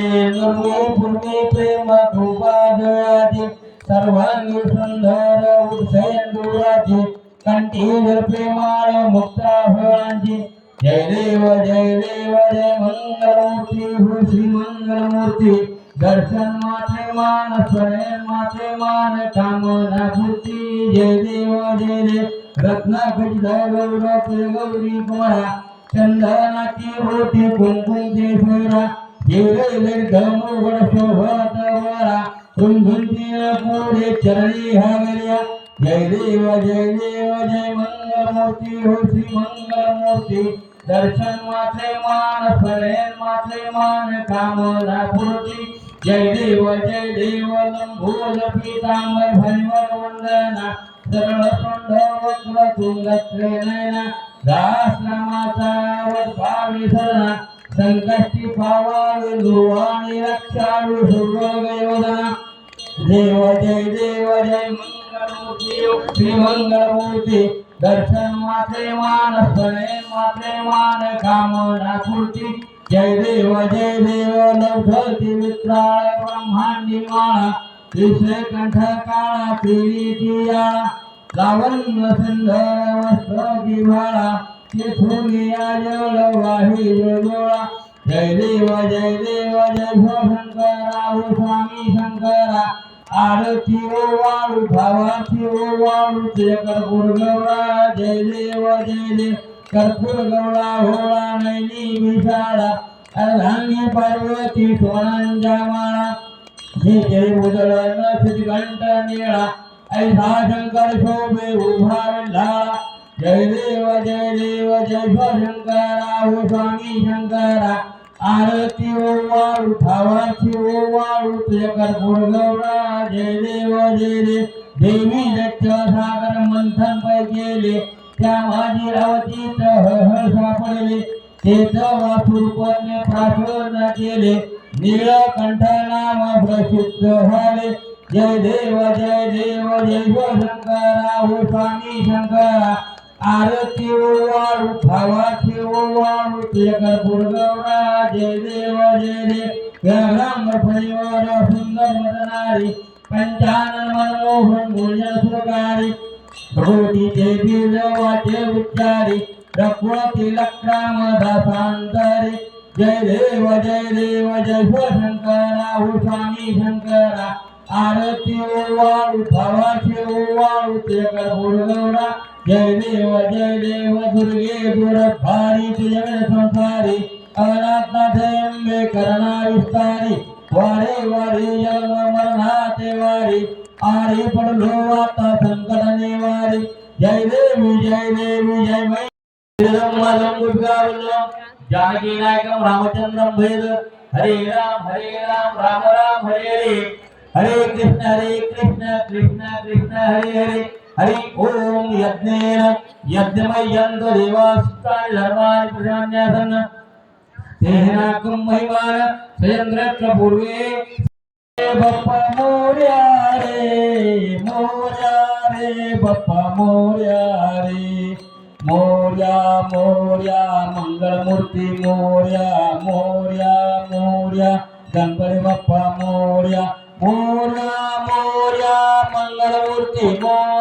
पूर्वी प्रेम कृपादयाची सर्वांगी सुंदर उदयंदुराची कंठीवर प्रेमाळ मुक्ता फळांची जय देव जय देव जय मंगलमूर्ती हो श्री मंगलमूर्ती। दर्शन माथे मान स्वयं माथे मान कामना पूर्ती। जय देव जय देव रत्नाखचित गौरव गौरी कुमारा। चंदनाची होती कुंकुमचे सोरा धमुगड शोभत वरा कुंकुंची पुढे चरणी हागल्या जय देव जय देव जय मंगलमूर्ती हो श्री मंगलमूर्ती दर्शन मात्रे मान फलेन मात्रे मान कामना पूर्ती जय देव जय देव लंबोज पीतांबर भरिवर वंदना सरळ सोंड वक्र तुंगत्रे नयना दास नामाचा वत्पावी सरणा संकष्टी पावावी दुर्वाणी रक्षावी सुरगयोदना देव जय देव जय, मंगलमूर्ती दर्शन मात्रे मान स्मरे मात्रे मान कामना पूर्ती जय देव जय देव लवधती वित्राळ ब्रह्मांडी माळा विषय कंठ काळा पिढी दिया लावण्य सुंदर वस्त्र जिव्हाळा तिथून या जल वाही जोडोळा जय देव जय देव जय भो शंकरा हो स्वामी शंकरा आरती ओ वाळू भावाची ओ वाळू ते कर्पूर गौळा जय देव जय देव कर्पूर गौळा होळा नैनी विशाळा अर्धांगी पार्वती सोनांच्या माळा श्री उदळण श्रीकंठ निळा ऐसा शंकर शोभे उभा विल्हाळा जय देव जय देव जय शंकरा हो स्वामी शंकरा. आरती ओ वाळू भावाची ओ वाळू तुझ्या कर्पूर गौरा जय देव जय देव देवी दत्त सागर मंथन पै गेले त्या माझी रावती हळ सापडले. तेच वासुर कोणे प्राशन केले. नीळकंठ नाम प्रसिद्ध झाले. जय देव जय देव जय शंकरा हो स्वामी शंकरा. आरती ओवाळू फवाटी ओवाळू ते कर्पूरगौरा जय देव जय देव गौरांग परिवार सुंदर वदनारी पंचानन मनमोहन गुण्य सुरकारी भगवती देवी वाटे उच्चारी रघुवती लक्राम दासांतरी. जय देव जय देव जय शिवशंकरा स्वामी शंकरा. ఆరతి ఓవాడు భవాసి ఓవాడు తేగల గురుగౌడ జయదేవ జయదేవ దుర్గే గుర భారీ జగద సంసారి అవనాత్మ జయంబే కరుణా విస్తారి వారే వారి జన్మ మరణాతే వారి ఆరే పడులో వార్త సంకటనే వారి జయదేవి జయదేవి జయమై జానకీ నాయకం రామచంద్రం భేద హరే రామ హరే రామ రామ రామ హరే హరే हरे राम राम राम हरे हरे हरे कृष्ण हरे कृष्ण कृष्ण कृष्ण हरे हरे हरि ओम यज्ञेन यज्ञमय यंत्र देवास्तानि धर्माणि प्रजान्यासन् तेहनाकं महिमान स्वयंद्रत्र पूर्वे बप्पा मोर्या रे मोर्या रे बप्पा मोर्या रे मोर्या मोर्या मंगलमूर्ती मोर्या मोर्या मोर्या गणपती बाप्पा मोर्या मोर्या मोर्या मंगलमूर्ति मोर्या